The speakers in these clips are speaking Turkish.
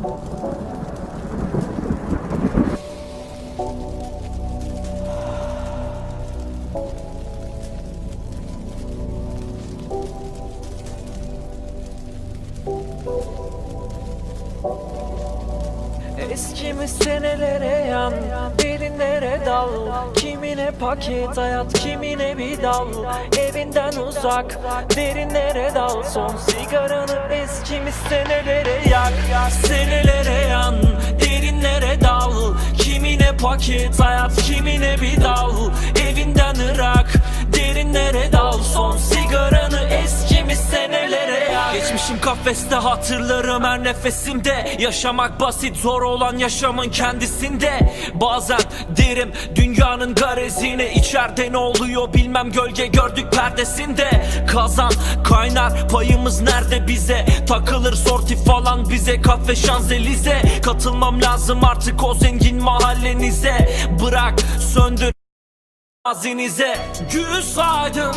Eskimiş senelere yan Derinlere dal. Kimine paket hayat kimine bir dal. Evinden uzak Derinlere dal. Son sigaranı eskimiş senelere Senelere yan Derinlere dal. Kimine paket hayat kimine bir dal. Evinden ırak Derinlere dal. Son sigaranı yak Geçmişim kafeste hatırlarım her nefesimde. Yaşamak basit zor olan yaşamın kendisinde. Bazen derim dünyanın garezine içeride ne oluyor bilmem gölge gördük perdesinde. Kazan kaynar payımız nerede bize? Takılır sorti falan bize kafe şanzelize. Katılmam lazım artık o zengin mahallenize. Bırak söndür Mazinize gül saydım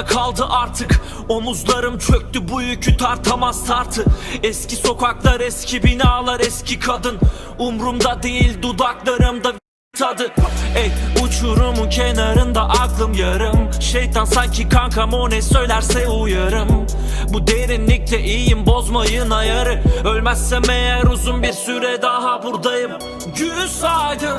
arkamda kaldı artık. Omuzlarım çöktü bu yükü tartamaz tartı. Eski sokaklar eski binalar eski kadın. Umrumda değil dudaklarımda tadı. Ey uçurumun kenarında aklım yarım. Şeytan sanki kankam o ne söylerse uyarım. Bu derinlikte iyiyim bozmayın ayarı. Ölmezsem eğer uzun bir süre daha buradayım. Ne yapsaydım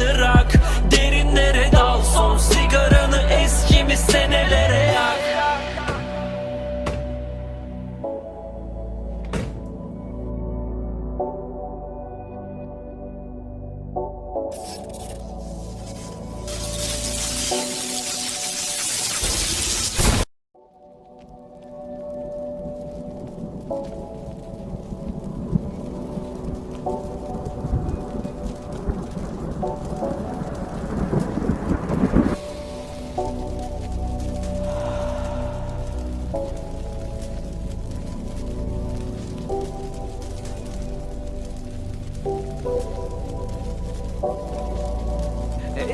Irak derinlere dal. Son sigaranı eskimiş senelere yak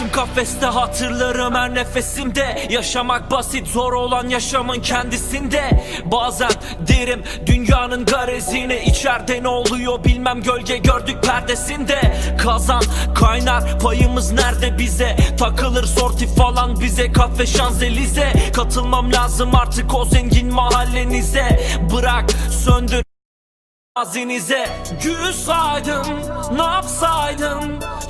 Geçmişim kafeste hatırlarım her nefesimde. Yaşamak basit zor olan yaşamın kendisinde. Bazen derim dünyanın garezine içeride ne oluyor bilmem. Gölge gördük perdesinde. Kazan kaynar payımız nerede bize? Takılır sorti falan bize. Kafe şanzelize. Katılmam lazım artık o zengin mahallenize. Bırak söndür Mazinize gül saydım Ne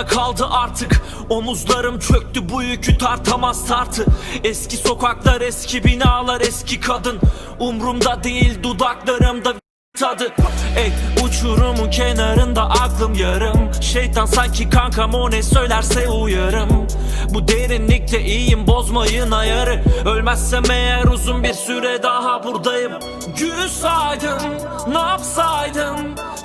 bana kaldı artık. Omuzlarım çöktü bu yükü tartamaz tartı. Eski sokaklar eski binalar eski kadın. Umrumda değil dudaklarımda tadı. Ey uçurumun kenarında aklım yarım. Şeytan sanki kankam o ne söylerse uyarım. Bu derinlikte iyiyim bozmayın ayarı. Ölmezsem eğer uzun bir süre daha buradayım. Gün saydım ne yapsaydım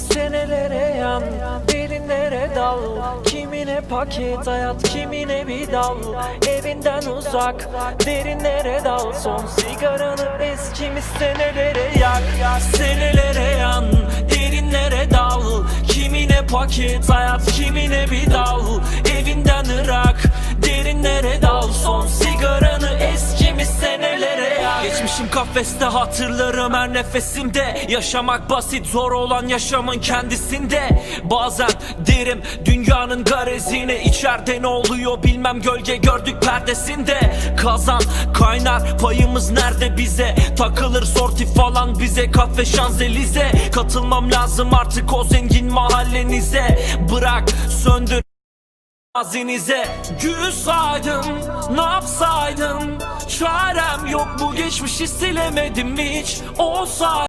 senelere yan Derinlere dal. Kimine paket hayat kimine bir dal. Evinden uzak Derinlere dal. Son sigaranı eskimiz senelere yak. Senelere yan Derinlere dal. Kimine paket hayat kimine bir dal. Evinden ırak Derinlere dal Geçmişim kafeste hatırlarım her nefesimde. Yaşamak basit zor olan yaşamın kendisinde. Bazen derim dünyanın garezine içeride ne oluyor bilmem. Gölge gördük perdesinde. Kazan kaynar payımız nerede bize? Takılır sorti falan bize kafe şanzelize. Katılmam lazım artık o zengin mahallenize. Bırak söndür Azinize gün saydım Ne yapsaydım? Çarem yok bu geçmişi silemedim hiç. Olsaydı